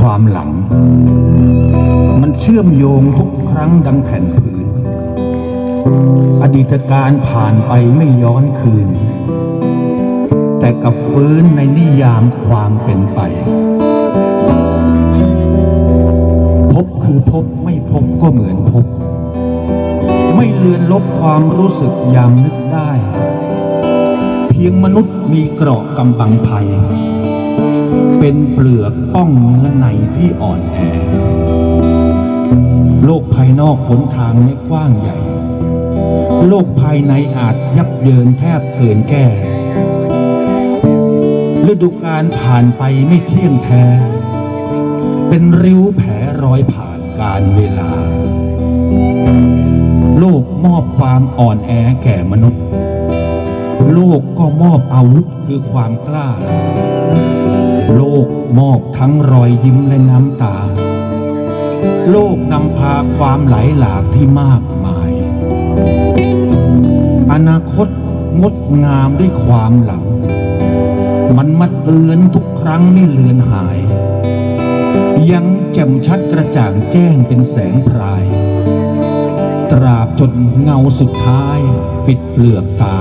ความหลัง มันเชื่อมโยงทุกครั้งดังแผ่นผืน อดีตการผ่านไปไม่ย้อนคืน แต่กับฟื้นในนิยามความเป็นไป พบคือพบไม่พบก็เหมือนพบ ไม่เลือนลบความรู้สึกยามนึกได้ เพียงมนุษย์มีเกราะกำบังภัย เป็นเปลือกป้องเนื้อในที่อ่อนแอ โลกภายนอกหนทางไม่กว้างใหญ่ โลกภายในอาจยับเยินแทบเกินแก้ ฤดูกาลผ่านไปไม่เที่ยงแท้ เป็นริ้วแผลรอยผ่านการเวลา โลกมอบความอ่อนแอแก่มนุษย์ โลกก็มอบอาวุธคือความกล้า โลกมอบทั้งรอยยิ้มและน้ำตา โลกนำพาความไหลหลากที่มากมาย อนาคตงดงามด้วยความหลัง มันมาเตือนทุกครั้งไม่เลือนหาย ยังแจ่มชัดกระจ่างแจ้งเป็นแสงพราย ตราบจนเงาสุดท้ายปิดเปลือกตา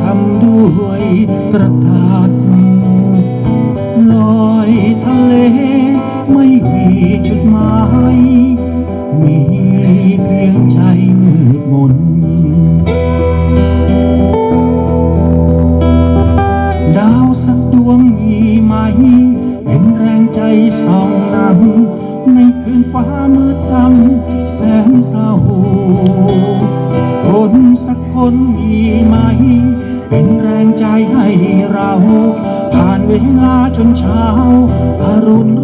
ทำด้วยกระดาษลอยทะเลไม่มีจุดหมาย มีเพียงใจมืดมน ดาวสักดวงมีไหม เป็นแรงใจส่องนำในคืนฟ้ามืด ลาจนเช้าอารุณ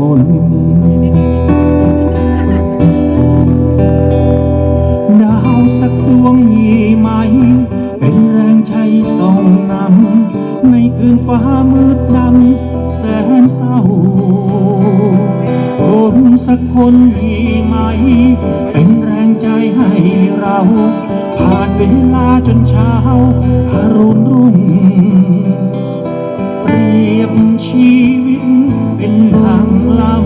มืดมนดาวสักดวงมีไหม เป็นแรงใจส่องนำในคืนฟ้ามืดดำแสนเศร้า คนสักคนมีไหม เป็นแรงใจให้เรา ผ่านเวลาจนเช้าอารุณรุ่ง ดั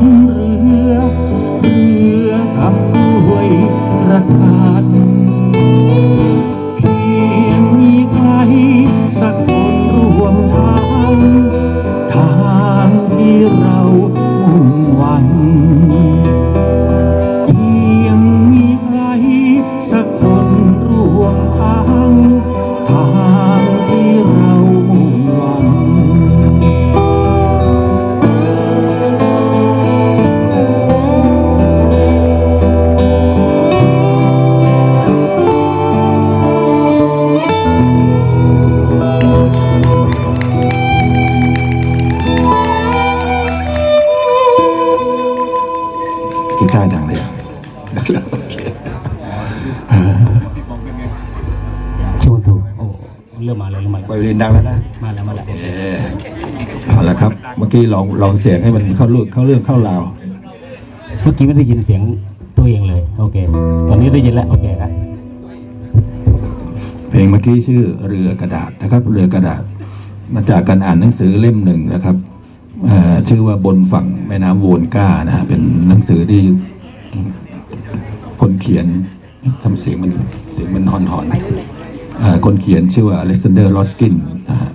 เอาละครับ เมื่อกี้ลองลองเสียงให้มันเข้าเรื่องเข้าเรื่องเข้าราวเมื่อกี้ไม่ได้ยินเสียงตัวเองเลย โอเค ตอนนี้ได้ยินแล้ว โอเคครับเพลงเมื่อกี้ชื่อเรือกระดาษนะครับ เรือกระดาษ มาจากการอ่านหนังสือเล่มหนึ่งนะครับเอ่อชื่อว่าบนฝั่งแม่น้ำโวนก้านะฮะเป็นหนังสือที่คนเขียนทำเสียงมันเสียงมันหอนหอนๆเอ่อคนเขียนชื่อว่าอเล็กซานเดอร์ลอสกินนะฮะ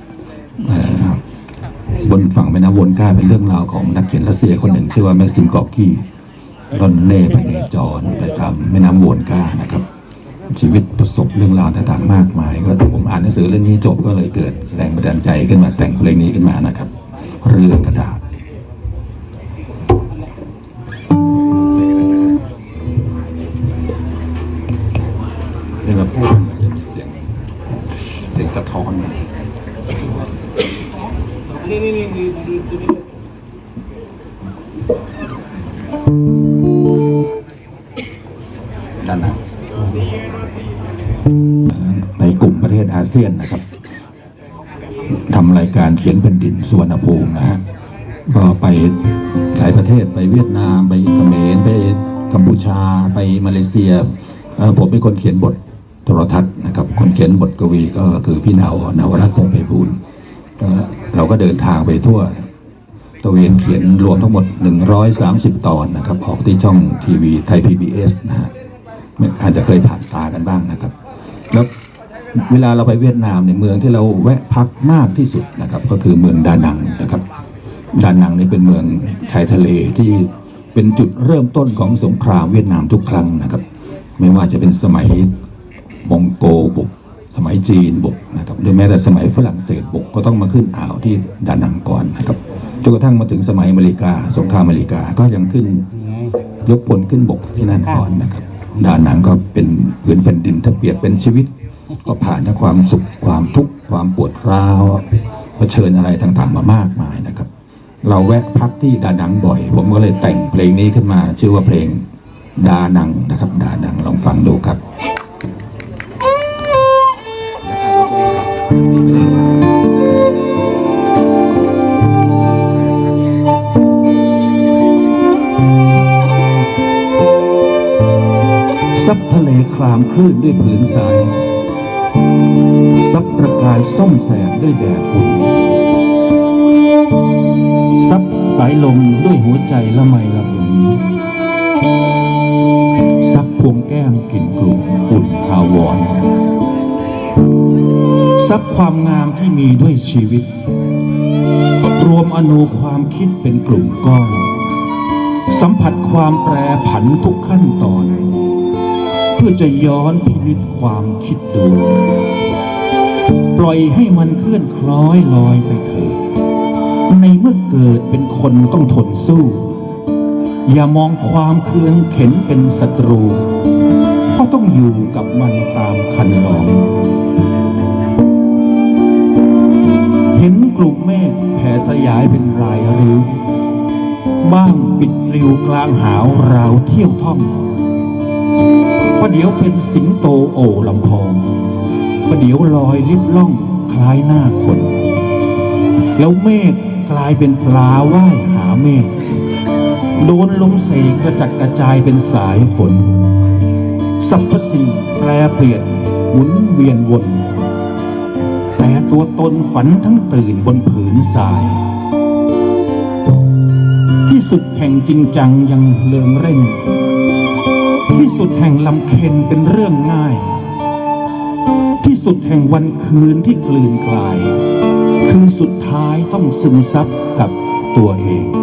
เอ่อ บนฝั่งแม่น้ำโวนก้าเป็นเรื่องราวของนักเขียนรัสเซียคนหนึ่ง ชื่อว่าแม็กซิมกอบกี้ร่อนเล่พเนจรไปตามแม่น้ำโวนก้านะครับ ชีวิตประสบเรื่องราวต่างๆมากมาย ก็ผมอ่านหนังสือเรื่องนี้จบก็เลยเกิดแรงบันดาลใจขึ้นมาแต่งเพลงนี้ขึ้นมานะครับ เรือกระดาษ ขียนแผ่นดินสุวรรณภูมินะฮะก็ไปหลายประเทศไปเวียดนาม ไปเขมรไปกัมพูชาไปมาเลเซียผมเป็นคนเขียนบทโทรทัศน์นะครับ คนเขียนบทกวีก็คือพี่นาวนาวรัตน์พงไพบูลเราก็เดินทางไปทั่วตระเวนเขียนรวมทั้งหมด 130 ตอนนะครับ ออกที่ช่องทีวีไทย PBS นะฮะอาจจะเคยผ่านตากันบ้างนะครับ แล้ว เวลาเราไปเวียดนามเนี่ยเมืองที่เราแวะพักมากที่สุดนะครับ ก็คือเมืองดานังนะครับ ดานังนี่เป็นเมืองชายทะเลที่เป็นจุดเริ่มต้นของสงครามเวียดนามทุกครั้งนะครับ ไม่ว่าจะเป็นสมัยมองโกบุกสมัยจีนบุกนะครับหรือแม้แต่สมัยฝรั่งเศสบุกก็ต้องมาขึ้นอ่าวที่ดานังก่อนนะครับจนกระทั่งมาถึงสมัยอเมริกา สงครามอเมริกาก็ยังขึ้นยกพลขึ้นบกที่นั่นก่อนนะครับดานังก็เป็นผืนแผ่นดินถ้าเปรียบเป็นชีวิต ก็ผ่านทั้งความสุขความทุกข์ความปวดร้าวเผชิญอะไรต่างๆ มามากมายนะครับ เราแวะพักที่ดานังบ่อย ผมก็เลยแต่งเพลงนี้ขึ้นมา ชื่อว่าเพลงดานังนะครับ ดานังลองฟังดูครับ ซับทะเลคลามคลื่นด้วยผืนทราย ซับประกายส้มแสงด้วยแดดอุ่นซับสายลมด้วยหัวใจละไมละมุนซับพวงแก้มกลิ่นกลุ่มอุ่นหาวอนซับความงามที่มีด้วยชีวิต รวมอนูความคิดเป็นกลุ่มก้อน สัมผัสความแปรผันทุกขั้นตอน พื่อจะย้อนพินิจความคิดดู ปล่อยให้มันเคลื่อนคล้อยลอยไปเถิดในเมื่อเกิดเป็นคนต้องทนสู้ อย่ามองความเคืองเข็นเป็นศัตรู เพราะต้องอยู่กับมันตามคันลอง เห็นกลุ่มเมฆแผ่สยายเป็นรายริ้ว บ้างปิดปลิวกลางหาวราวเที่ยวท่อง ประเดี๋ยวเป็นสิงโตโอลำพองประเดี๋ยวลอยลิบล่องคล้ายหน้าคน แล้วเมฆกลายเป็นปลาว่ายหาเมฆโดนลมเสกกระจัดกระจายเป็นสายฝนสรรพสิ่งแปรเปลี่ยนหมุนเวียนวน แต่ตัวตนฝันทั้งตื่นบนผืนทราย ที่สุดแห่งจริงจังยังเลืองเร่ง ที่สุดแห่งลำเค็นเป็นเรื่องง่าย ที่สุดแห่งวันคืนที่กลืนกลาย คือสุดท้ายต้องซึมซับกับตัวเอง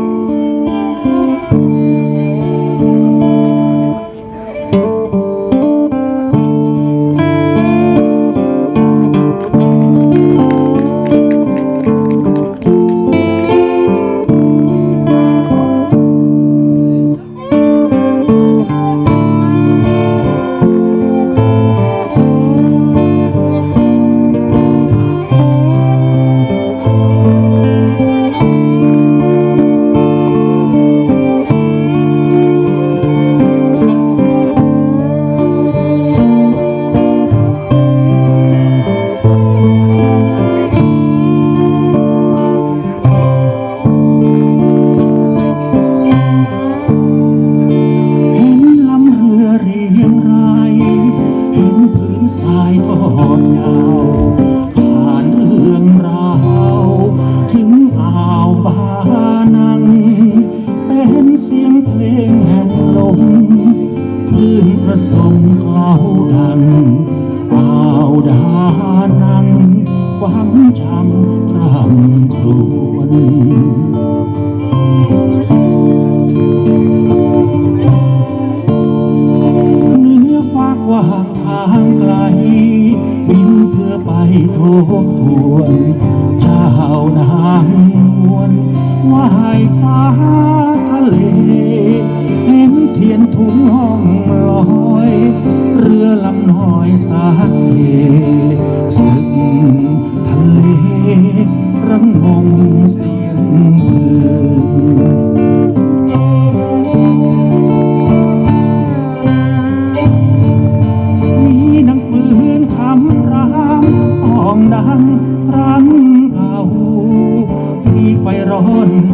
heart.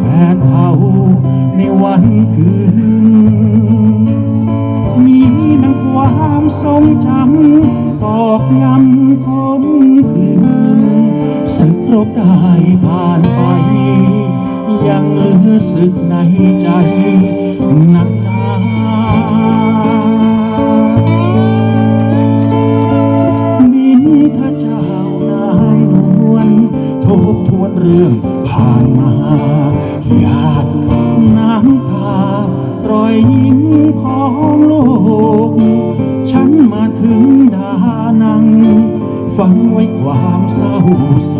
แม้เขาในวันคืน มีนังความทรงจำตอกย้ำคมคืนสึกรบได้ผ่านไป ยังเหลือสึกในใจหนักนมินทะเจ้านายนวลทบทวนเรื่อง luz.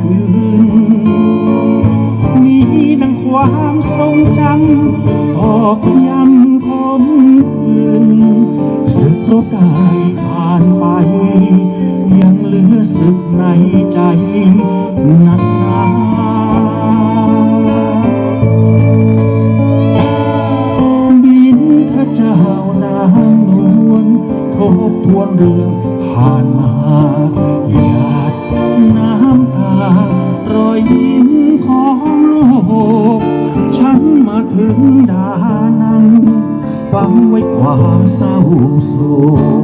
คืน มีดังความทรงจำตอกย้ำคมคืนสึกรบได้ผ่านไป ยังเหลือสึกในใจนักนาบินพระเจ้านางนวลทบทวนเรื่อง 搜索。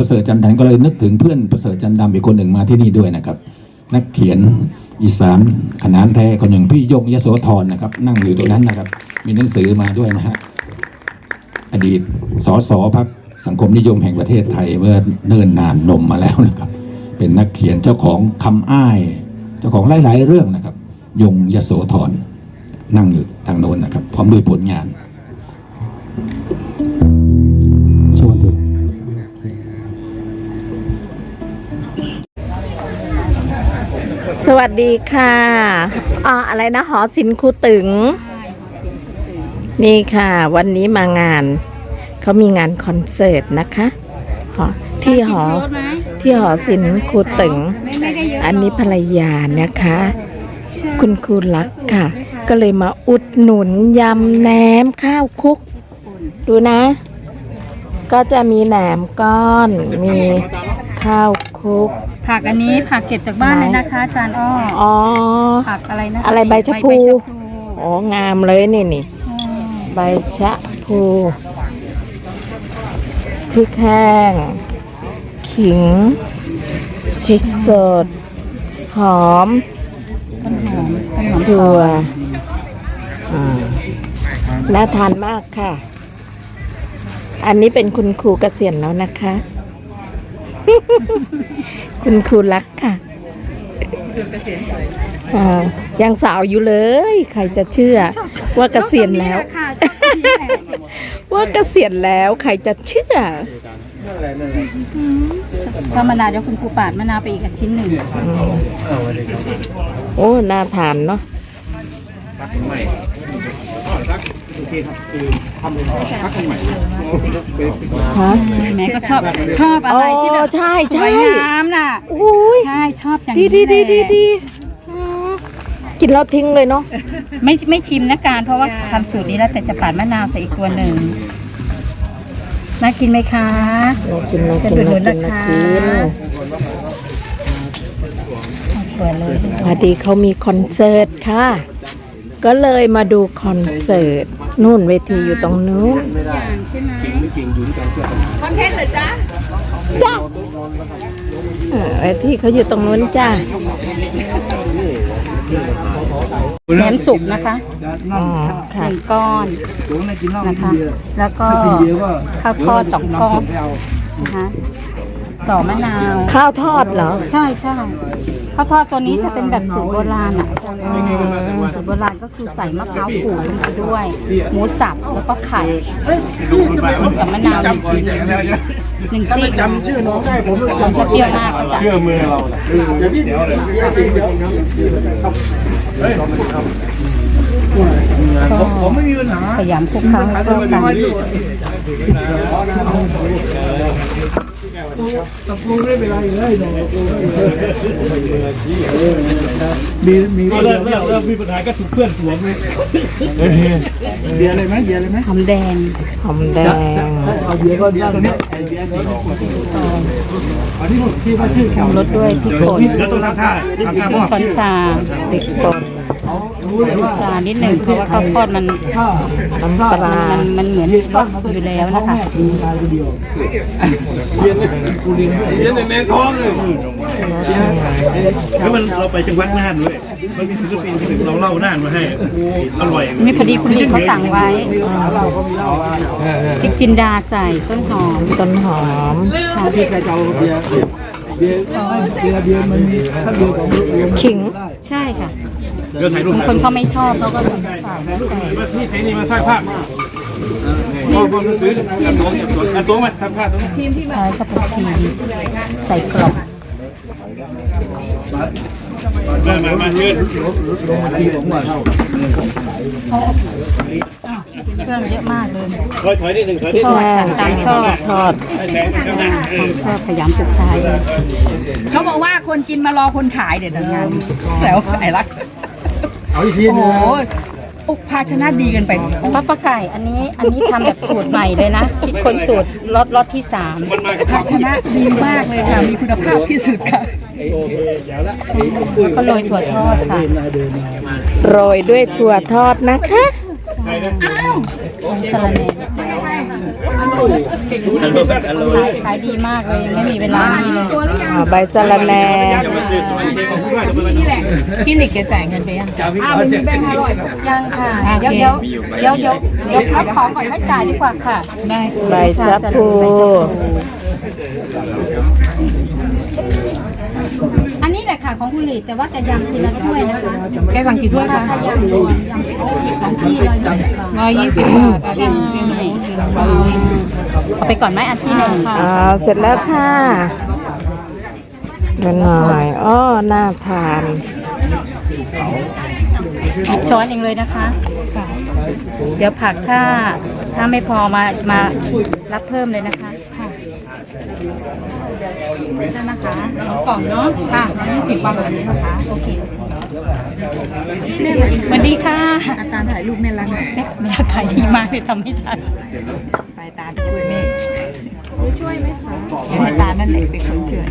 ประเสริฐจันดำก็เลยนึกถึงเพื่อนประเสริฐจันดำอีกคนหนึ่งมาที่นี่ด้วยนะครับ นักเขียนอีสานขนานแท้คนหนึ่งพี่ยงยโสธรนะครับ นั่งอยู่ตรงนั้นนะครับ มีหนังสือมาด้วยนะฮะอดีตสสพักสังคมนิยมแห่งประเทศไทยเมื่อเนิ่นนานนมมาแล้วนะครับ เป็นนักเขียนเจ้าของคำอ้าย เจ้าของหลาย ๆ เรื่องนะครับ ยงยโสธรนั่งอยู่ทางโน้นนะครับ พร้อมด้วยผลงาน สวัสดีค่ะอ่าอะไรนะหอศิลป์ครูตึง นี่ค่ะ วันนี้มางาน เขามีงานคอนเสิร์ตนะคะหอที่หอที่หอศิลป์ครูตึง อันนี้ภรรยานะคะ คุณครูรักค่ะ ก็เลยมาอุดหนุนยำแหนมข้าวคุก ดูนะ ก็จะมีแหนมก้อน มีข้าวคุก ผักอันนี้ผักเก็บจากบ้านเลยนะคะอาจารย์อ้ออ๋อ ผักอะไรนะอะไรใบชะพูใบชะพูอ๋องามเลยนี่นี่ใช่ใบชะพูพริกแห้ง ขิงพริกสด หอมต้นหอมต้นหอมถั่วอ่าน่าทานมากค่ะ อันนี้เป็นคุณครูเกษียณแล้วนะคะ คุณครูรักค่ะอ่ายังสาวอยู่เลย ใครจะเชื่อ ว่าเกษียณแล้วค่ะชอบตรงนี้แหละว่าเกษียณแล้วใครจะเชื่อชอบมะนาวเดี๋ยวคุณครูปาดมะนาวไปอีกชิ้นหนึ่งโอ้ น่าทานเนาะ ฮะแม่ก็ชอบชอบอะไรที่แบบอ๋อใช่ใช่สวยงามน่ะอุ้ยใช่ชอบอย่างดีนี้ดีดีแหละดีดีอืมกินแล้วทิ้งเลยเนาะไม่ไม่ชิมนะการเพราะว่าทำสูตรนี้แล้วแต่จะปาดมะนาวใส่อีกตัวหนึ่งน่ากินไหมคะน่ากินน่าเชิกิญนอุดหนุน่านนะกินคะน่ากินสวยเลยพอดีเขามีคอนเสิร์ตค่ะ ก็เลยมาดูคอนเสิร์ตนู่นเวทีอยู่ตรงนู้นอย่างใช่ไหมจ้าเออเวทีเขาอยู่ตรงนู้นจ้าแหนมสุกนะคะอ๋อหค่ะนึ่งก้อนนะคะ แล้วก็ข้าวทอดสองก้อนนะคะ ต่อมะนาว ข้าวทอดเหรอ ใช่ใช่ข้าวทอดตัวนี้จะเป็นแบบสูตรโบราณอะสูตรโบราณก็คือใส่มะพร้าวขูดลงไปด้วย หมูสับแล้วก็ไข่กับมะนาวหนึ่งชิ้นหนึ่งซีกจำชื่อน้องได้ผมถ้าเปรี้ยวมากก็จะเชื่อมือเราผมไม่มีปัญหาพยายามคลุกเคล้าให้เข้ากัน มีมีเลิกเลิกเลิกมีปัญหาก็ถูกเพื่อนสวมเลยเบียร์เลยไหมเบียร์เลยไหมหอมแดงหอมแดงเอาเบียร์ก็เบียร์ตัวนี้ไอเบียร์นี่อันนี้ผมที่ว่าชื่อแขปรุงรสด้วยพริกป่นแล้วต้องทำท่าทำท่าพ่อช้อนชาพริกป่น ปลานิดหนึ่งเพราะว่าข้าวทอดมันน้ำปลามันมันเหมือนมีรสอยู่แล้วนะคะเรียนในแม่ท้องเลยแล้วมันเราไปจังหวัดน่านด้วยมันมีศิลปินคนหนึ่งเราเล่าน่านมาให้โอ้อร่อยนี่พอดีคุณลีเขาสั่งไว้พริกจินดาใส่ต้นหอมต้นหอมค่ะที่ใครจะเอาเบียร์เบียร์เบียร์เบียร์มันมีถ้าเบียร์ของเบียร์ขิงใช่ค่ะ เดี๋ยวถ่ายรูปบางคนเขาไม่ชอบเขาก็แบบใส่แล้วแต่มาที่ไหนนี่มาถ่ายภาพพ่อพ่อซื้ออันตัวอันตัวมาถ่ายภาพตรงนี้ใช้กระปุกชีใส่กล่องมามามาเชิญเครื่องเยอะมากเลยถอยถอยนิดหนึ่งถอยนิดทหอนึ่งดตามชอบทอดแรงข้างหน้าเออชอบขยำสุดท้ายเลยเขาบอกว่าคนกินมารอคนขายเดี๋ยวงานแซวไอ้รัก เอาอีกทีโอ้นึโหงอุกภาชนะดีกันไป ป้าป้าไก่อันนี้อันนี้ทำแบบสูตรใหม่เลยนะคิดคนสูตรรสรสที่สามมันมากับภาชนะดีมากเลยค่ะ มีคุณภาพที่สุดค่ะ แล้วก็โรยถั่วทอดค่ะ โรยด้วยถั่วทอดนะคะ สลัดเนขายขายดีมากเลยยังไม่มีเวลานี่เลยอ่าใบสะระแหน่นี่แหละกินอีกจะจ่ายเงินไปยังอ้าวมันมีแบงค์ห้าร้อยยังค่ะเดี๋ยวเดี๋ยวเดี๋ยวเดี๋ยวเดี๋ยวรับของก่อนให้จ่ายดีกว่าค่ะได้ ใบชะพู อันนี้แหละค่ะ ของคุณหลีแต่ว่าจะยำทีละถ้วยนะคะแกสั่งกี่ถ้วยถ้าคะถ้ายำรวมยำของที่ร้อยยี่สิบร้อยยี่สิบบาทใช่เอาไปก่อนไหมอันที่หนึ่งค่ะอ่าเสร็จแล้วค่ะดูหน่อยอ้อน่าทานช้อนเองเลยนะคะเดี๋ยวผักถ้าถ้าไม่พอมามารับเพิ่มเลยนะคะค่ะ นั่นนะคะสองกล่องเนาะค่ะร้อยยี่สิบประมาณนี้นะคะ โอเคสวัสดีค่ะ อาตาถ่ายรูปแม่รังแม่แม่ขายดีมากเลยทำไม่ทันไปตาไปช่วยแม่ช่วยไหมคะตานั่นแหละเป็นคนช่วย